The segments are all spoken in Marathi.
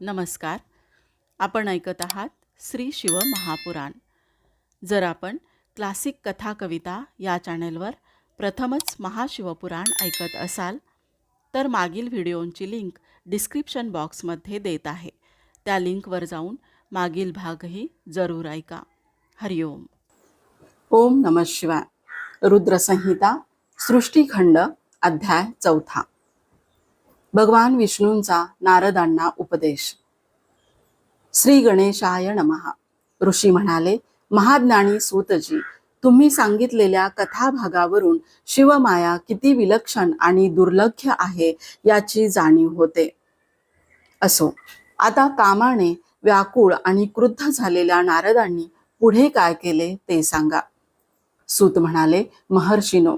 नमस्कार. आपण ऐकत आहात श्री शिव महापुराण. जर आपण क्लासिक कथा कविता या चॅनेलवर प्रथमच महाशिवपुराण ऐकत असाल तर मागील व्हिडिओंची लिंक डिस्क्रिप्शन बॉक्समध्ये देत आहे. त्या लिंकवर जाऊन मागील भागही जरूर ऐका. हरिओम. ओम नम शिवाय. रुद्रसंहिता सृष्टीखंड अध्याय चौथा. भगवान विष्णूंचा नारदांना उपदेश. श्री गणेशाय नमहा ऋषी म्हणाले महाज्ञानी सूतजी तुम्ही सांगितलेल्या कथाभागावरून शिवमाया किती विलक्षण आणि दुर्लक्ष आहे याची जाणीव होते. असो आता कामाने व्याकुळ आणि क्रुद्ध झालेल्या नारदांनी पुढे काय केले ते सांगा. सूत म्हणाले महर्षीनो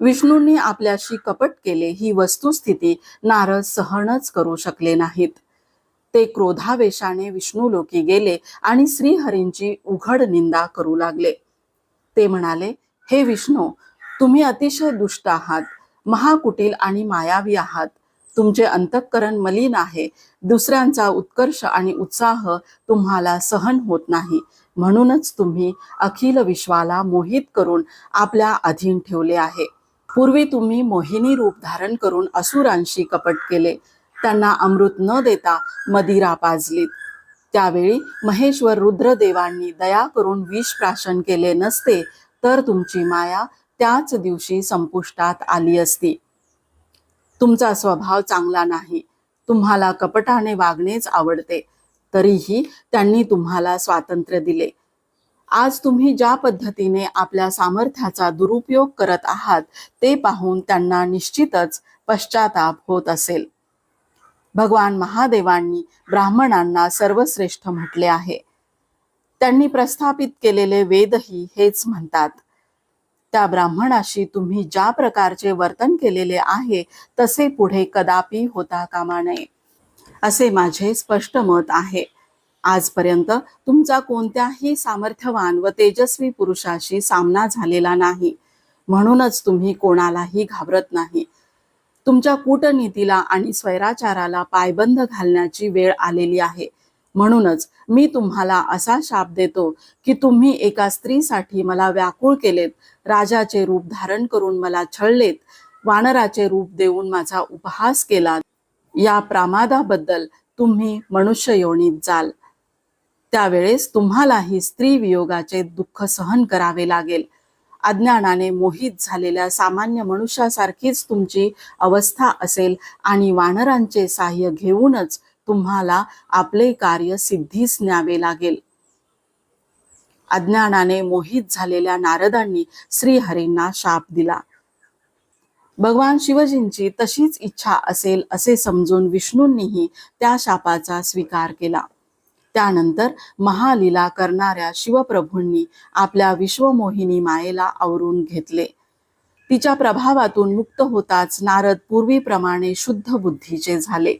विष्णूंनी आपल्याशी कपट केले. ही वस्तुस्थिती नारद सहनच करू शकले नाहीत. ते क्रोधावेशाने विष्णू लोकी गेले आणि श्रीहरींची उघड निंदा करू लागले. ते म्हणाले हे विष्णू तुम्ही अतिशय दुष्ट आहात. महाकुटील आणि मायावी आहात. तुमचे अंतःकरण मलिन आहे. दुसऱ्यांचा उत्कर्ष आणि उत्साह तुम्हाला सहन होत नाही. म्हणूनच तुम्ही अखिल विश्वाला मोहित करून आपल्या अधीन ठेवले आहे. पूर्वी तुम्ही मोहिनी रूप धारण करून असुरांशी कपट केले. त्यांना अमृत न देता मदिरा पाजलीत. त्यावेळी महेश्वर रुद्रदेवांनी दया करून विष प्राशन केले नसते तर तुमची माया त्याच दिवशी संपुष्टात आली असती. तुमचा स्वभाव चांगला नाही. तुम्हाला कपटाने वागणेच आवडते. तरीही त्यांनी तुम्हाला स्वातंत्र्य दिले. आज तुम्ही ज्या पद्धतीने आपल्या सामर्थ्याचा दुरुपयोग करत आहात ते पाहून त्यांना निश्चितच पश्चाताप होत असेल. भगवान महादेवांनी ब्राह्मणांना सर्वश्रेष्ठ म्हटले आहे. त्यांनी प्रस्थापित केलेले वेदही हेच म्हणतात. त्या ब्राह्मणाशी तुम्ही ज्या प्रकारचे वर्तन केलेले आहे तसे पुढे कदापि होता कामा नये असे माझे स्पष्ट मत आहे. आजपर्यंत तुमचा कोणत्याही सामर्थ्यवान व तेजस्वी पुरुषाशी सामना झालेला नाही. म्हणूनच तुम्ही कोणालाही घाबरत नाही. तुमच्या कूटनीतीला आणि स्वैराचाराला पायबंद घालण्याची वेळ आलेली आहे. म्हणूनच मी तुम्हाला असा शाप देतो की तुम्ही एका स्त्रीसाठी मला व्याकुळ केलेत राजाचे रूप धारण करून मला छळलेत वानराचे रूप देऊन माझा उपहास केला या प्रामादाबद्दल तुम्ही मनुष्य योनीत जाल. त्यावेळेस तुम्हालाही स्त्री वियोगाचे दुःख सहन करावे लागेल. अज्ञानाने मोहित झालेल्या सामान्य मनुष्यासारखीच तुमची अवस्था असेल आणि वानरांचे साह्य घेऊनच तुम्हाला आपले कार्य सिद्धीस न्यावे लागेल. अज्ञानाने मोहित झालेल्या नारदांनी श्रीहरींना शाप दिला. भगवान शिवजींची तशीच इच्छा असेल असे समजून विष्णूंनीही त्या शापाचा स्वीकार केला. त्यानंतर महालीला करणाऱ्या शिवप्रभूंनी आपल्या विश्वमोहिनी मायेला आवरून घेतले. तिच्या प्रभावातून मुक्त होताच नारद पूर्वीप्रमाणे शुद्ध बुद्धीचे झाले.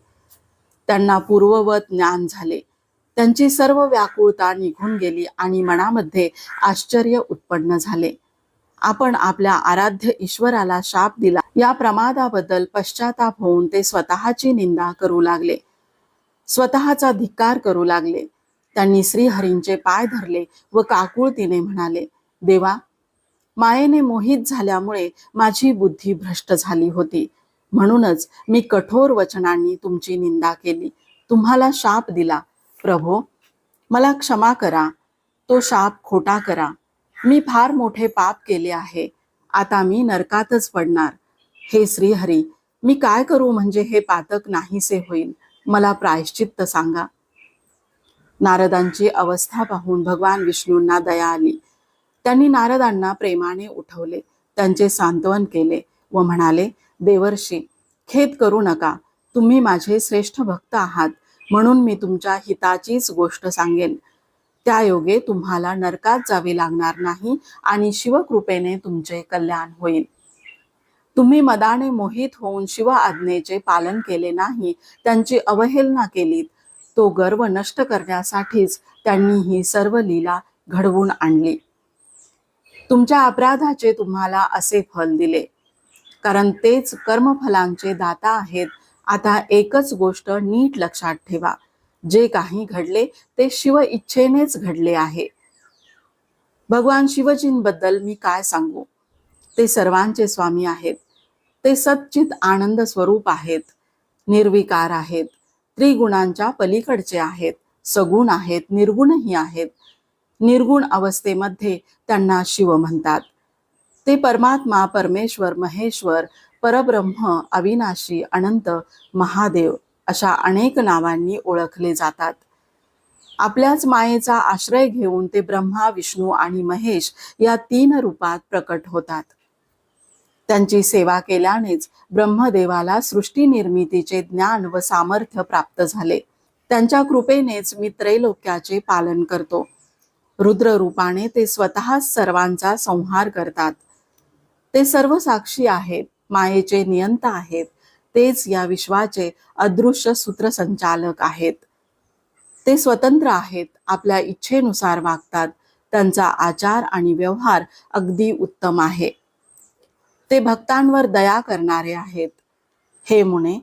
त्यांना पूर्ववत ज्ञान झाले. त्यांची सर्व व्याकुळता निघून गेली आणि मनामध्ये आश्चर्य उत्पन्न झाले. आपण आपल्या आराध्य ईश्वराला शाप दिला. या प्रमादाबद्दल पश्चाताप होऊन ते स्वतःची निंदा करू लागले. स्वतःचा धिक्कार करू लागले. त्यांनी श्रीहरींचे पाय धरले व काकुळतीने म्हणाले देवा मायेने मोहित झाल्यामुळे माझी बुद्धी भ्रष्ट झाली होती. म्हणूनच मी कठोर वचनांनी तुमची निंदा केली. तुम्हाला शाप दिला. प्रभो मला क्षमा करा. तो शाप खोटा करा. मी फार मोठे पाप केले आहे. आता मी नरकातच पडणार. हे श्रीहरी मी काय करू म्हणजे हे पातक नाहीसे होईल. मला प्रायश्चित्त सांगा. नारदांची अवस्था पाहून भगवान विष्णूंना दया आली. त्यांनी नारदांना प्रेमाने उठवले. त्यांचे सांत्वन केले व म्हणाले देवर्षी खेद करू नका. तुम्ही माझे श्रेष्ठ भक्त आहात. म्हणून मी तुमच्या हिताचीच गोष्ट सांगेन. त्या योगे तुम्हाला नरकात जावे लागणार नाही आणि शिवकृपेने तुमचे कल्याण होईल. तुम्ही मदाने मोहित होऊन शिव आज्ञेचे पालन केले नाही त्यांची अवहेलना केलीत. तो गर्व नष्ट करण्यासाठीच त्यांनी ही सर्व लीला घडवून आणली. तुमच्या अपराधाचे तुम्हाला असे फल दिले. कारण तेच कर्मफलांचे दाता आहेत. आता एकच गोष्ट नीट लक्षात ठेवा. जे काही घडले ते शिव इच्छेनेच घडले आहे. भगवान शिवजींबद्दल मी काय सांगू? ते सर्वांचे स्वामी आहेत. ते सच्चित आनंद स्वरूप आहेत. निर्विकार आहेत. त्रिगुणांच्या पलीकडचे आहेत. सगुण आहेत. निर्गुणही आहेत. निर्गुण अवस्थेमध्ये त्यांना शिव म्हणतात. ते परमात्मा परमेश्वर महेश्वर परब्रह्म अविनाशी अनंत महादेव अशा अनेक नावांनी ओळखले जातात. आपल्याच मायेचा आश्रय घेऊन ते ब्रह्मा विष्णू आणि महेश या तीन रूपात प्रकट होतात. त्यांची सेवा केल्यानेच ब्रह्मदेवाला सृष्टी निर्मितीचे ज्ञान व सामर्थ्य प्राप्त झाले. त्यांच्या कृपेनेच मी त्रैलोक्याचे पालन करतो. रुद्र रूपाने ते स्वतः सर्वांचा संहार करतात. ते सर्व साक्षी आहेत मायेचे नियंता आहेत तेच या विश्वाचे अदृश्य सूत्रसंचालक आहेत. ते स्वतंत्र आहेत आपल्या इच्छेनुसार वागतात. त्यांचा आचार आणि व्यवहार अगदी उत्तम आहे. ते भक्तांवर दया करणारे आहेत. हे मुने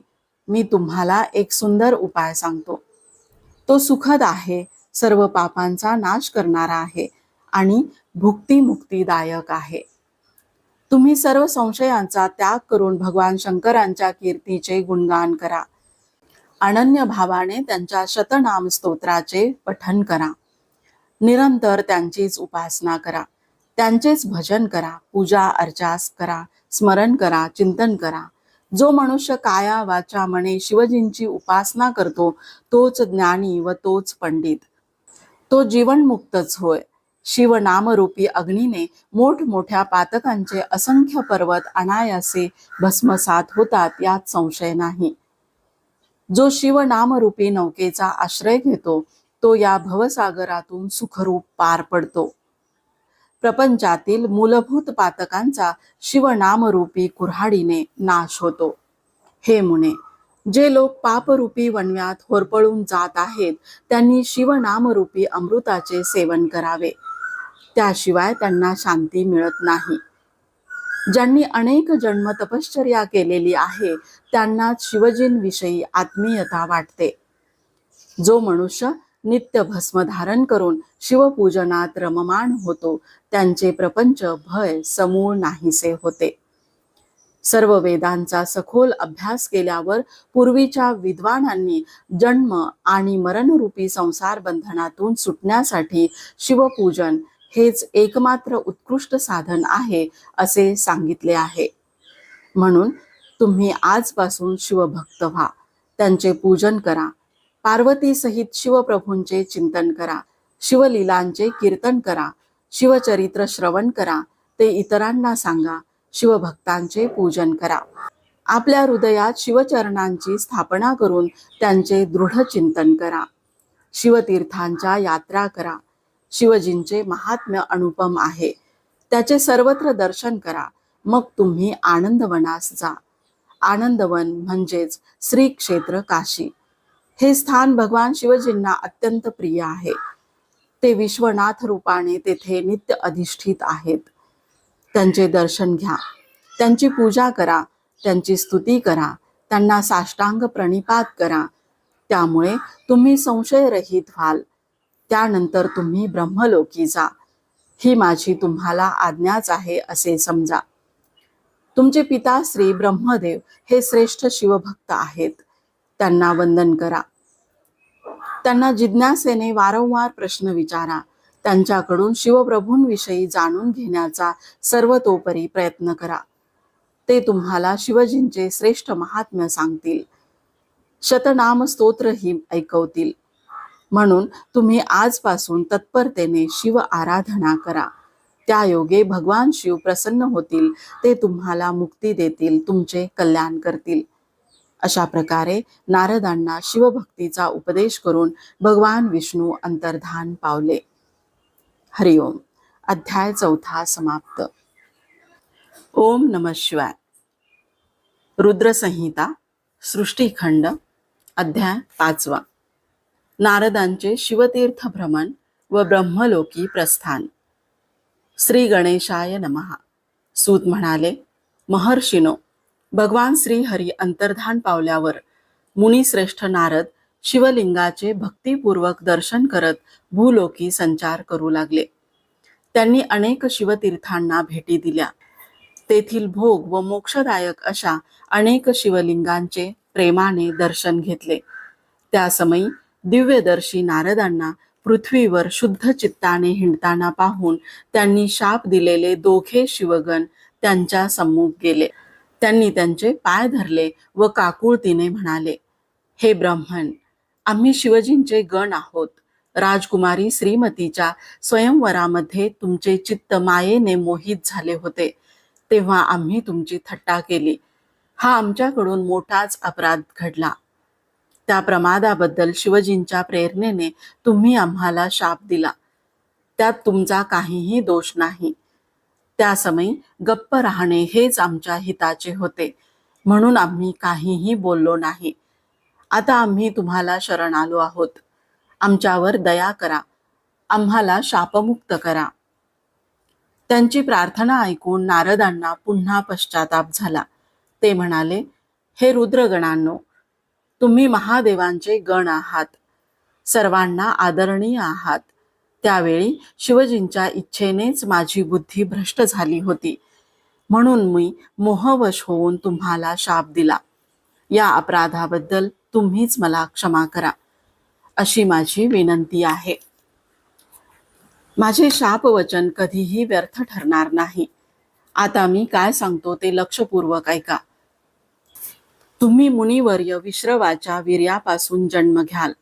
मी तुम्हाला एक सुंदर उपाय सांगतो. तो सुखद आहे सर्व पापांचा नाश करणारा आहे आणि भुक्ती मुक्तीदायक आहे. तुम्ही सर्व संशयांचा त्याग करून भगवान शंकरांच्या कीर्तीचे गुणगान करा. अनन्य भावाने त्यांच्या शतनाम स्तोत्राचे पठन करा. निरंतर त्यांचीच उपासना करा. त्यांचेच भजन करा पूजा अर्चास करा. स्मरण करा चिंतन करा. जो मनुष्य काया वाचा मने शिवजींची उपासना करतो तोच ज्ञानी व तोच पंडित. तो जीवनमुक्तच होय. शिव नामरूपी अग्नीने मोठमोठ्या पातकांचे असंख्य पर्वत अनायासे भस्मसात होतात यात संशय नाही. जो शिव नामरूपी नौकेचा आश्रय घेतो तो या भवसागरातून सुखरूप पार पडतो. प्रपंचातील मूलभूत पातकांचा शिवनामरूपी कुऱ्हाडीने नाश होतो. हे मुने जे लोक पापरूपी वनव्यात होरपळून जात आहेत त्यांनी शिवनामरूपी अमृताचे सेवन करावे. त्याशिवाय त्यांना शांती मिळत नाही. ज्यांनी अनेक जन्म तपश्चर्या केलेली आहे त्यांना शिवजींविषयी आत्मीयता वाटते. जो मनुष्य नित्य भस्म धारण करून शिवपूजनात रममाण होतो. त्यांचे प्रपंच भय समूळ नाहीसे होते. सर्व वेदांचा सखोल अभ्यास केल्यावर पूर्वीच्या विद्वानांनी जन्म आणि मरणरूपी संसार बंधनातून सुटण्यासाठी शिवपूजन हेच एकमात्र उत्कृष्ट साधन आहे असे सांगितले आहे. म्हणून तुम्ही आजपासून शिवभक्त व्हा. त्यांचे पूजन करा. पार्वती सहित शिवप्रभूंचे चिंतन करा शिवलीलांचे कीर्तन करा शिवचरित्र श्रवण करा ते इतरांना सांगा शिवभक्तांचे पूजन करा. आपल्या हृदयात शिवचरणांची स्थापना करून त्यांचे दृढ चिंतन करा. शिवतीर्थांच्या यात्रा करा. शिवजींचे महात्म्य अनुपम आहे. त्याचे सर्वत्र दर्शन करा. मग तुम्ही आनंदवनास जा. आनंदवन म्हणजेच श्री क्षेत्र काशी. हे स्थान भगवान शिवजींना अत्यंत प्रिय आहे. ते विश्वनाथ रूपाने तेथे नित्य अधिष्ठित आहेत. त्यांचे दर्शन घ्या. त्यांची पूजा करा. त्यांची स्तुती करा. त्यांना साष्टांग प्रणिपात करा. त्यामुळे तुम्ही संशयरहित व्हाल. त्यानंतर तुम्ही ब्रह्मलोकी जा. ही माझी तुम्हाला आज्ञाच आहे असे समजा. तुमचे पिता श्री ब्रह्मदेव हे श्रेष्ठ शिवभक्त आहेत. त्यांना वंदन करा. त्यांना जिज्ञासेने वारंवार प्रश्न विचारा. त्यांच्याकडून शिवप्रभूंविषयी जाणून घेण्याचा सर्वतोपरी प्रयत्न करा. ते तुम्हाला शिवजींचे श्रेष्ठ महात्म्य सांगतील. शतनाम स्तोत्रही ऐकवतील. म्हणून तुम्ही आजपासून तत्परतेने शिव आराधना करा. त्या योगे भगवान शिव प्रसन्न होतील. ते तुम्हाला मुक्ती देतील तुमचे कल्याण करतील. अशा प्रकारे नारदांना शिवभक्तीचा उपदेश करून भगवान विष्णू अंतर्धान पावले. हरिओम. अध्याय चौथा समाप्त. ओम नम शिवाय. रुद्रसंहिता सृष्टीखंड अध्याय पाचवा. नारदांचे शिवतीर्थ भ्रमण व ब्रह्मलोकी प्रस्थान. श्री गणेशाय नमहा सूत म्हणाले महर्षिनो भगवान श्रीहरी अंतर्धान पावल्यावर मुनिश्रेष्ठ नारद शिवलिंगाचे भक्तिपूर्वक दर्शन करत भूलोकी संचार करू लागले. त्यांनी अनेक शिवतीर्थांना भेटी दिल्या. तेथील भोग व मोक्षदायक अशा अनेक शिवलिंगांचे प्रेमाने दर्शन घेतले. त्या समयी दिव्यदर्शी नारदांना पृथ्वीवर शुद्ध चित्ताने हिंडताना पाहून त्यांनी शाप दिलेले दोघे शिवगण त्यांच्या सम्मुख गेले. त्यांनी त्यांचे पाय धरले व काकुळतीने म्हणाले हे ब्राह्मण आम्ही शिवजींचे गण आहोत. राजकुमारी श्रीमतीच्या स्वयंवरामध्ये तुमचे चित्त मायेने मोहित झाले होते. तेव्हा आम्ही तुमची थट्टा केली. हा आमच्याकडून मोठाच अपराध घडला. त्या प्रमादाबद्दल शिवजींच्या प्रेरणेने तुम्ही आम्हाला शाप दिला. त्यात तुमचा काहीही दोष नाही. त्यासमयी गप्प राहणे हेच आमच्या हिताचे होते. म्हणून आम्ही काहीही बोललो नाही. आता आम्ही तुम्हाला शरण आलो आहोत. आमच्यावर दया करा. आम्हाला शापमुक्त करा. त्यांची प्रार्थना ऐकून नारदांना पुन्हा पश्चाताप झाला. ते म्हणाले हे रुद्रगणांनो तुम्ही महादेवांचे गण आहात. सर्वांना आदरणीय आहात. त्यावेळी शिवजींच्या इच्छेनेच माझी बुद्धी भ्रष्ट झाली होती. म्हणून मी मोहवश होऊन तुम्हाला शाप दिला. या अपराधाबद्दल तुम्हीच मला क्षमा करा. अशी माझी विनंती आहे. माझे शापवचन कधीही व्यर्थ ठरणार नाही. आता मी काय सांगतो ते लक्षपूर्वक ऐका. तुम्ही मुनिवर्य विश्रवाच्या वीर्यापासून जन्म घ्याल.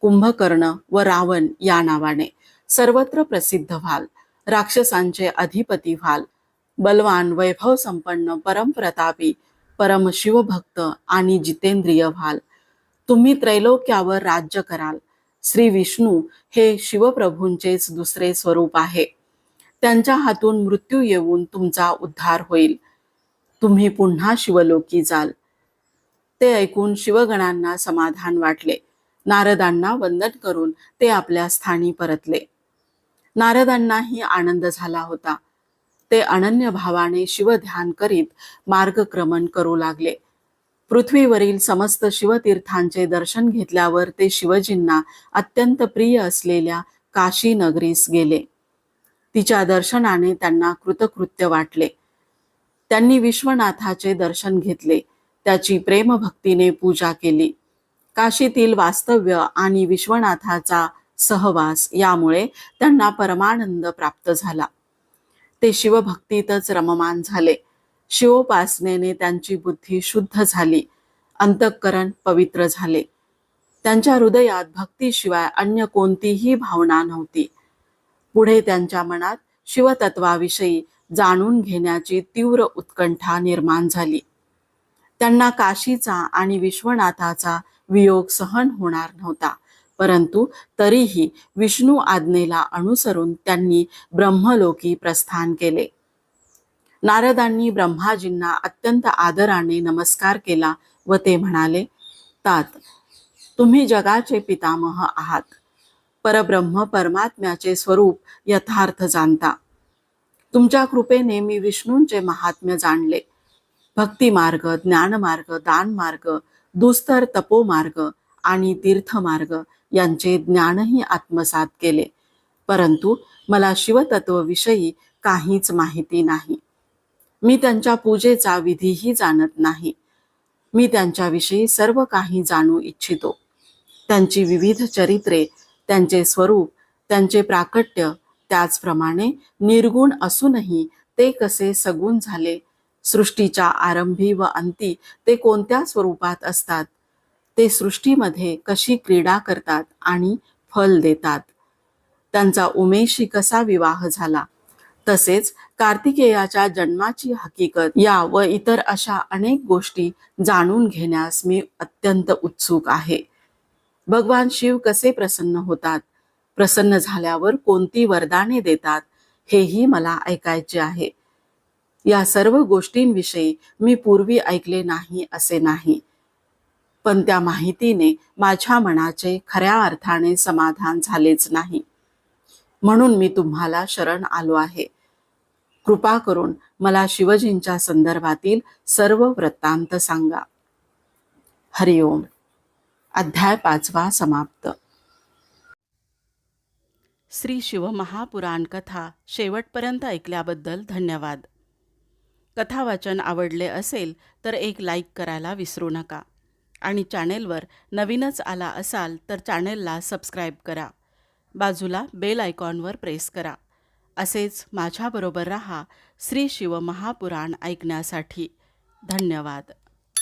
कुंभकर्ण व रावण या नावाने. सर्वत्र प्रसिद्ध व्हाल. राक्षसांचे अधिपती व्हाल. बलवान वैभव संपन्न परमप्रतापी परम शिवभक्त आणि जितेंद्रिय व्हाल. तुम्ही त्रैलोक्यावर राज्य कराल. श्री विष्णू हे शिवप्रभूंचेच दुसरे स्वरूप आहे. त्यांच्या हातून मृत्यू येऊन तुमचा उद्धार होईल. तुम्ही पुन्हा शिवलोकी जाल. ते ऐकून शिवगणांना समाधान वाटले. नारदांना वंदन करून ते आपल्या स्थानी परतले. नारदांनाही आनंद झाला होता. ते अनन्य भावाने शिवध्यान करीत मार्गक्रमण करू लागले. पृथ्वीवरील समस्त शिवतीर्थांचे दर्शन घेतल्यावर ते शिवजींना अत्यंत प्रिय असलेल्या काशी नगरीस गेले. तिच्या दर्शनाने त्यांना कृतकृत्य वाटले. त्यांनी विश्वनाथाचे दर्शन घेतले. त्याची प्रेमभक्तीने पूजा केली. काशीतील वास्तव्य आणि विश्वनाथाचा सहवास यामुळे त्यांना परमानंद प्राप्त झाला. ते शिवभक्तीतच रममान झाले. शिवोपासनेने त्यांची बुद्धी शुद्ध झाली. अंतःकरण पवित्र झाले. त्यांच्या हृदयात भक्तीशिवाय अन्य कोणतीही भावना नव्हती. पुढे त्यांच्या मनात शिवतत्वाविषयी जाणून घेण्याची तीव्र उत्कंठा निर्माण झाली. त्यांना काशीचा आणि विश्वनाथाचा वियोग सहन होणार नव्हता. परंतु तरीही विष्णू आज्ञेला अनुसरून त्यांनी ब्रह्मलोकी प्रस्थान केले. नारदांनी ब्रह्माजींना अत्यंत आदराने नमस्कार केला व ते म्हणाले तात तुम्ही जगाचे पितामह आहात. परब्रह्म परमात्म्याचे स्वरूप यथार्थ जाणता. तुमच्या कृपेने मी विष्णूंचे महात्म्य जाणले. भक्तिमार्ग ज्ञानमार्ग दानमार्ग दुस्तर तपोमार्ग आणि तीर्थमार्ग यांचे ज्ञानही आत्मसात केले. परंतु मला शिवतत्वविषयी काहीच माहिती नाही. मी त्यांच्या पूजेचा विधीही जाणत नाही. मी त्यांच्याविषयी सर्व काही जाणू इच्छितो. त्यांची विविध चरित्रे त्यांचे स्वरूप त्यांचे प्राकट्य त्याचप्रमाणे निर्गुण असूनही ते कसे सगुण झाले सृष्टीच्या आरंभी व अंती ते कोणत्या स्वरूपात असतात ते सृष्टीमध्ये कशी क्रीडा करतात आणि फल देतात. त्यांचा उमेशी कसा विवाह झाला. तसेच कार्तिकेयाच्या जन्माची हकीकत या व इतर अशा अनेक गोष्टी जाणून घेण्यास मी अत्यंत उत्सुक आहे. भगवान शिव कसे प्रसन्न होतात. प्रसन्न झाल्यावर कोणती वरदाने देतात हेही मला ऐकायचे आहे. या सर्व गोष्टींविषयी मी पूर्वी ऐकले नाही असे नाही. पण त्या माहितीने माझ्या मनाचे खऱ्या अर्थाने समाधान झालेच नाही. म्हणून मी तुम्हाला शरण आलो आहे. कृपा करून मला शिवजींच्या संदर्भातील सर्व वृत्तांत सांगा. हरिओम. अध्याय पाचवा समाप्त. श्री शिव महापुराण कथा शेवटपर्यंत ऐकल्याबद्दल धन्यवाद. कथावाचन आवडले असेल तर एक लाईक करायला विसरू नका. आणि चॅनेलवर नवीनच आला असाल तर चॅनेलला सबस्क्राईब करा. बाजूला बेल आयकॉनवर प्रेस करा. असेच माझ्याबरोबर रहा श्री शिव महापुराण ऐकण्यासाठी. धन्यवाद.